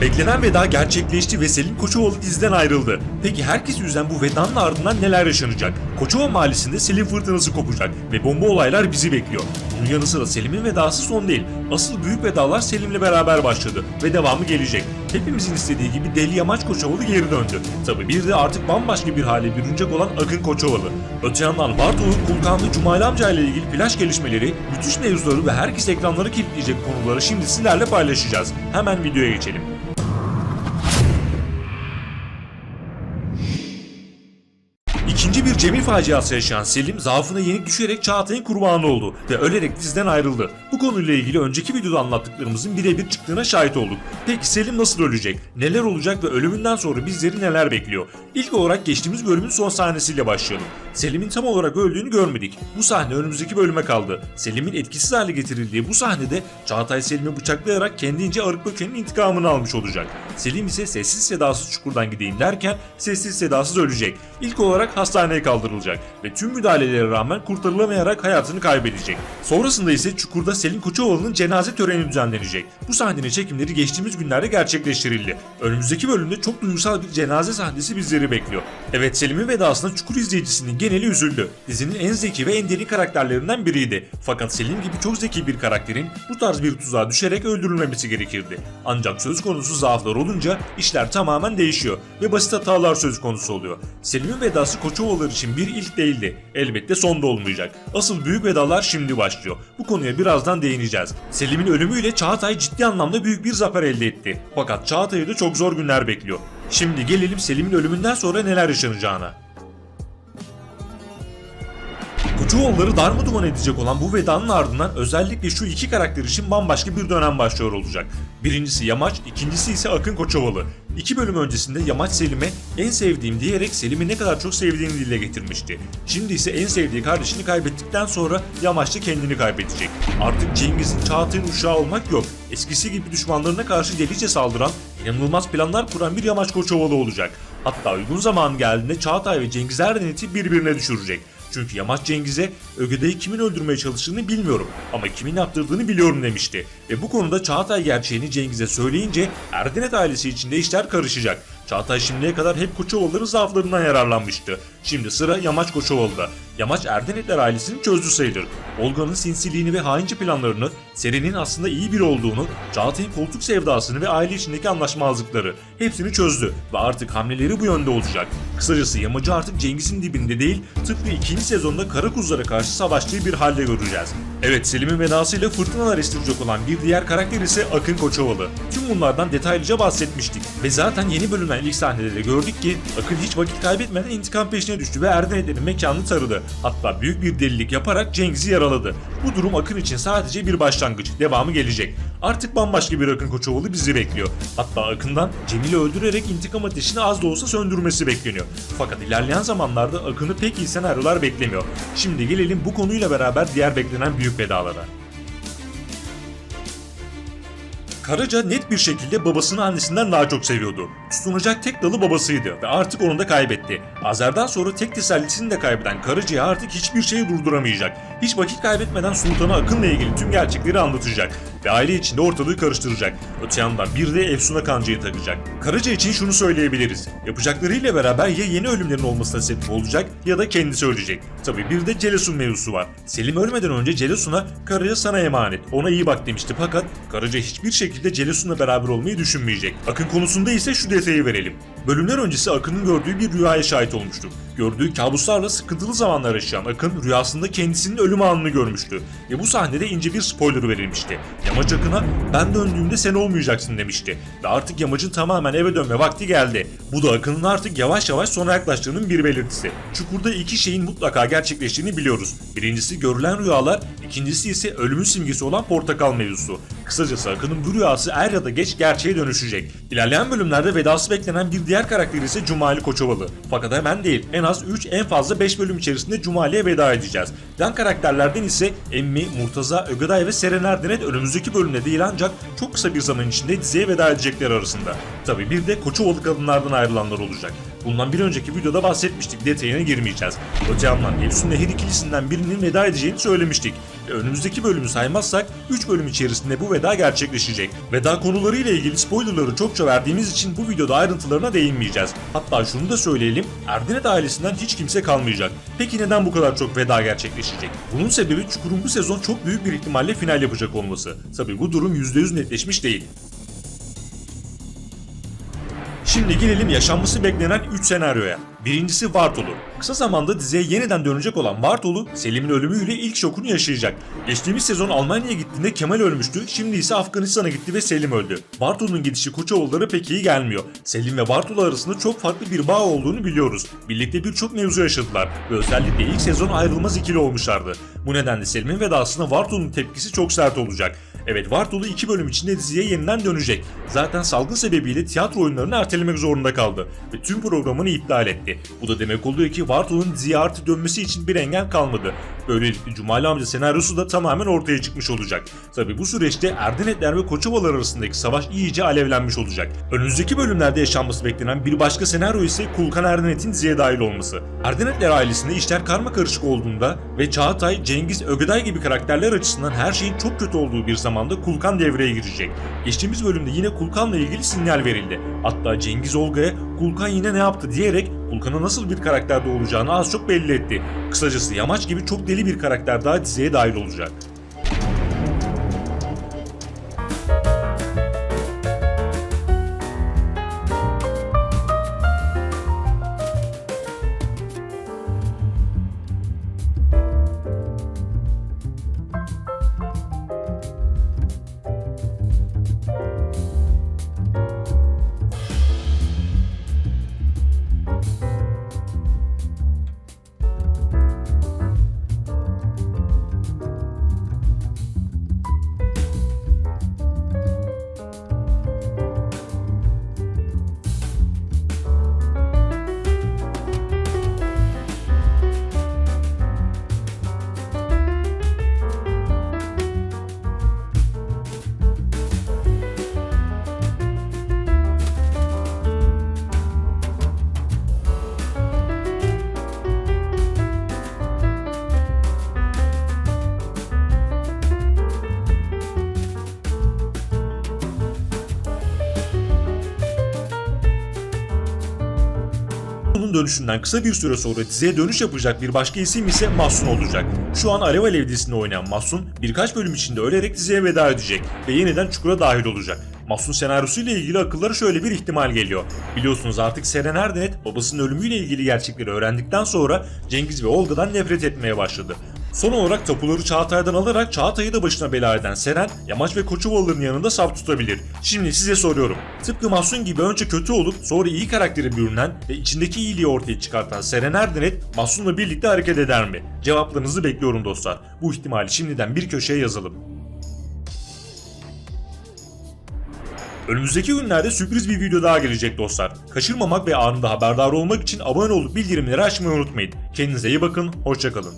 Beklenen veda gerçekleşti ve Selim Koçovalı diziden ayrıldı. Peki herkes yüzden bu vedanın ardından neler yaşanacak? Koçova mahallesinde Selim fırtınası kopacak ve bomba olaylar bizi bekliyor. Bunun yanı sıra Selim'in vedası son değil. Asıl büyük vedalar Selim'le beraber başladı ve devamı gelecek. Hepimizin istediği gibi Deli Yamaç Koçovalı geri döndü. Tabi bir de artık bambaşka bir hale bürünecek olan Akın Koçovalı. Öte yandan Bartolu Kulkanlı Cumali amca ile ilgili flash gelişmeleri, müthiş mevzuları ve herkes ekranları kilitleyecek konuları şimdi sizlerle paylaşacağız. Hemen videoya geçelim. Bir Cemil faciası yaşayan Selim zaafına yenik düşerek Çağatay'ın kurbanı oldu ve ölerek diziden ayrıldı. Bu konuyla ilgili önceki videoda anlattıklarımızın birebir çıktığına şahit olduk. Peki Selim nasıl ölecek? Neler olacak ve ölümünden sonra bizleri neler bekliyor? İlk olarak geçtiğimiz bölümün son sahnesiyle başlayalım. Selim'in tam olarak öldüğünü görmedik. Bu sahne önümüzdeki bölüme kaldı. Selim'in etkisiz hale getirildiği bu sahnede Çağatay Selim'i bıçaklayarak kendince Arık Böke'nin intikamını almış olacak. Selim ise sessiz sedasız çukurdan gideyim derken sessiz sedasız ölecek. İlk olarak hastaneye kaldırılacak ve tüm müdahalelere rağmen kurtarılamayarak hayatını kaybedecek. Sonrasında ise çukurda Selim Koçovalı'nın cenaze töreni düzenlenecek. Bu sahnenin çekimleri geçtiğimiz günlerde gerçekleştirildi. Önümüzdeki bölümde çok duygusal bir cenaze sahnesi bizleri bekliyor. Evet Selim'in vedasına Çukur izleyicisinin geneli üzüldü. Dizinin en zeki ve en deli karakterlerinden biriydi. Fakat Selim gibi çok zeki bir karakterin bu tarz bir tuzağa düşerek öldürülmemesi gerekirdi. Ancak söz konusu zaaflar olunca işler tamamen değişiyor ve basit hatalar söz konusu oluyor. Selim'in vedası Koçovalılar için bir ilk değildi. Elbette son da olmayacak. Asıl büyük vedalar şimdi başlıyor. Bu konuya birazdan değineceğiz. Selim'in ölümüyle Çağatay ciddi anlamda büyük bir zafer elde etti. Fakat Çağatay'ı da çok zor günler bekliyor. Şimdi gelelim Selim'in ölümünden sonra neler yaşanacağına. Koçovalıları darmadağın edecek olan bu vedanın ardından özellikle şu iki karakter için bambaşka bir dönem başlıyor olacak. Birincisi Yamaç, ikincisi ise Akın Koçovalı. İki bölüm öncesinde Yamaç Selim'e en sevdiğim diyerek Selim'i ne kadar çok sevdiğini dile getirmişti. Şimdi ise en sevdiği kardeşini kaybettikten sonra Yamaç da kendini kaybedecek. Artık Cengiz'in Çağatay'ın uşağı olmak yok. Eskisi gibi düşmanlarına karşı delice saldıran, inanılmaz planlar kuran bir Yamaç Koçovalı olacak. Hatta uygun zaman geldiğinde Çağatay ve Cengiz Erdenet'i birbirine düşürecek. Çünkü Yamaç Cengiz'e Ögede'yi kimin öldürmeye çalıştığını bilmiyorum ama kimin yaptırdığını biliyorum demişti. Ve bu konuda Çağatay gerçeğini Cengiz'e söyleyince Erdenet ailesi içinde işler karışacak. Çağatay şimdiye kadar hep Koçovalıların zaaflarından yararlanmıştı. Şimdi sıra Yamaç Koçovalı'da. Yamaç Erdenetler ailesini çözdü sayılır. Olga'nın sinsiliğini ve haince planlarını, Seren'in aslında iyi biri olduğunu, Çağatay'ın koltuk sevdasını ve aile içindeki anlaşmazlıkları hepsini çözdü ve artık hamleleri bu yönde olacak. Kısacası Yamacı artık Cengiz'in dibinde değil, tıpkı ikinci sezonda kara kuzulara karşı savaştığı bir halde göreceğiz. Evet Selim'in vedasıyla fırtınalar estirecek olan bir diğer karakter ise Akın Koçovalı. Tüm bunlardan detaylıca bahsetmiştik ve zaten yeni bölümden ilk sahnede de gördük ki Akın hiç vakit kaybetmeden intikam peşine düştü ve Erdenetlerin mekanını taradı. Hatta büyük bir delilik yaparak Cengiz'i yaraladı. Bu durum Akın için sadece bir başlangıç, devamı gelecek. Artık bambaşka bir Akın Koçovalı bizi bekliyor. Hatta Akın'dan Cemil'i öldürerek intikam ateşini az da olsa söndürmesi bekleniyor. Fakat ilerleyen zamanlarda Akın'ı pek iyi senaryolar beklemiyor. Şimdi gelelim bu konuyla beraber diğer beklenen büyük vedalara. Karaca net bir şekilde babasını annesinden daha çok seviyordu. Tutunacak tek dalı babasıydı ve artık onu da kaybetti. Azer'den sonra tek tesellisini de kaybeden Karaca'ya artık hiçbir şeyi durduramayacak. Hiç vakit kaybetmeden Sultan'a Akın'la ilgili tüm gerçekleri anlatacak ve aile içinde ortalığı karıştıracak. Öte yandan bir de Efsun'a kancayı takacak. Karaca için şunu söyleyebiliriz. Yapacaklarıyla beraber ya yeni ölümlerin olmasına sebep olacak ya da kendisi ölecek. Tabi bir de Celesun mevzusu var. Selim ölmeden önce Celesun'a Karaca sana emanet, ona iyi bak demişti fakat Karaca hiçbir şekilde Celesun'la beraber olmayı düşünmeyecek. Akın konusunda ise şu detayı verelim. Bölümler öncesi Akın'ın gördüğü bir rüyaya şahit olmuştu. Gördüğü kabuslarla sıkıntılı zamanlar yaşayan Akın rüyasında kendisinin ölüm anını görmüştü. Ve bu sahnede ince bir spoiler verilmişti. Yamaç Akın'a ben döndüğümde sen olmayacaksın demişti. Ve artık Yamaç'ın tamamen eve dönme vakti geldi. Bu da Akın'ın artık yavaş yavaş sona yaklaştığının bir belirtisi. Çukurda iki şeyin mutlaka gerçekleştiğini biliyoruz. Birincisi görülen rüyalar, ikincisi ise ölümün simgesi olan portakal mevzusu. Kısacası Akın'ın bu rüyası er ya da geç gerçeğe dönüşecek. İlerleyen bölümlerde vedası beklenen bir diğer karakter ise Cumali Koçovalı. Fakat hemen değil, en az 3 en fazla 5 bölüm içerisinde Cumali'ye veda edeceğiz. Yan karakterlerden ise Emmi, Murtaza, Ögeday ve Seren Erdenet önümüzdeki bölümde değil ancak çok kısa bir zaman içinde diziye veda edecekler arasında. Tabi bir de Koçovalı kadınlardan ayrılanlar olacak. Bundan bir önceki videoda bahsetmiştik detayına girmeyeceğiz. Öte yandan Efsun Nehir ikilisinden birinin veda edeceğini söylemiştik. Önümüzdeki bölümü saymazsak 3 bölüm içerisinde bu veda gerçekleşecek. Veda konularıyla ilgili spoilerları çokça verdiğimiz için bu videoda ayrıntılarına değinmeyeceğiz. Hatta şunu da söyleyelim, Erdenet ailesinden hiç kimse kalmayacak. Peki neden bu kadar çok veda gerçekleşecek? Bunun sebebi Çukur'un bu sezon çok büyük bir ihtimalle final yapacak olması. Tabi bu durum %100 netleşmiş değil. Şimdi gelelim yaşanması beklenen 3 senaryoya. Birincisi Vartolu. Kısa zamanda diziye yeniden dönecek olan Vartolu, Selim'in ölümüyle ilk şokunu yaşayacak. Geçtiğimiz sezon Almanya'ya gittiğinde Kemal ölmüştü, şimdi ise Afganistan'a gitti ve Selim öldü. Bartolu'nun gidişi Koçovalılara pek iyi gelmiyor. Selim ve Bartolu arasında çok farklı bir bağ olduğunu biliyoruz. Birlikte birçok mevzu yaşadılar ve özellikle ilk sezon ayrılmaz ikili olmuşlardı. Bu nedenle Selim'in vedasına Vartolu'nun tepkisi çok sert olacak. Evet Vartolu iki bölüm içinde diziye yeniden dönecek. Zaten salgın sebebiyle tiyatro oyunlarını ertelemek zorunda kaldı ve tüm programını iptal etti. Bu da demek oluyor ki Vartolu'nun diziye artı dönmesi için bir engel kalmadı. Böylelikle Cumali amca senaryosu da tamamen ortaya çıkmış olacak. Tabi bu süreçte Erdenetler ve Koçovalar arasındaki savaş iyice alevlenmiş olacak. Önümüzdeki bölümlerde yaşanması beklenen bir başka senaryo ise Kulkan Erdenet'in diziye dahil olması. Erdenetler ailesinde işler karma karışık olduğunda ve Çağatay, Cengiz, Ögüday gibi karakterler açısından her şeyin çok kötü olduğu bir zamanda Kulkan devreye girecek. Geçtiğimiz bölümde yine Kulkan'la ilgili sinyal verildi. Hatta Cengiz Olga'ya Kulkan yine ne yaptı diyerek Kulkan'ın nasıl bir karakterde olacağını az çok belli etti. Kısacası Yamaç gibi çok deli bir karakter daha diziye dahil olacak. Bunun dönüşünden kısa bir süre sonra diziye dönüş yapacak bir başka isim ise Mahsun olacak. Şu an Alev Alev dizisinde oynayan Mahsun birkaç bölüm içinde ölerek diziye veda edecek ve yeniden Çukur'a dahil olacak. Mahsun senaryosuyla ilgili akıllara şöyle bir ihtimal geliyor. Biliyorsunuz artık Seren Erdenet babasının ölümüyle ilgili gerçekleri öğrendikten sonra Cengiz ve Olga'dan nefret etmeye başladı. Son olarak tapuları Çağatay'dan alarak Çağatay'ı da başına bela eden Seren, Yamaç ve Koçovalı'nın yanında saf tutabilir. Şimdi size soruyorum. Tıpkı Mahsun gibi önce kötü olup sonra iyi karakteri bürünen ve içindeki iyiliği ortaya çıkartan Seren Erdenet, Mahsun'la birlikte hareket eder mi? Cevaplarınızı bekliyorum dostlar. Bu ihtimali şimdiden bir köşeye yazalım. Önümüzdeki günlerde sürpriz bir video daha gelecek dostlar. Kaçırmamak ve anında haberdar olmak için abone olup bildirimleri açmayı unutmayın. Kendinize iyi bakın, hoşçakalın.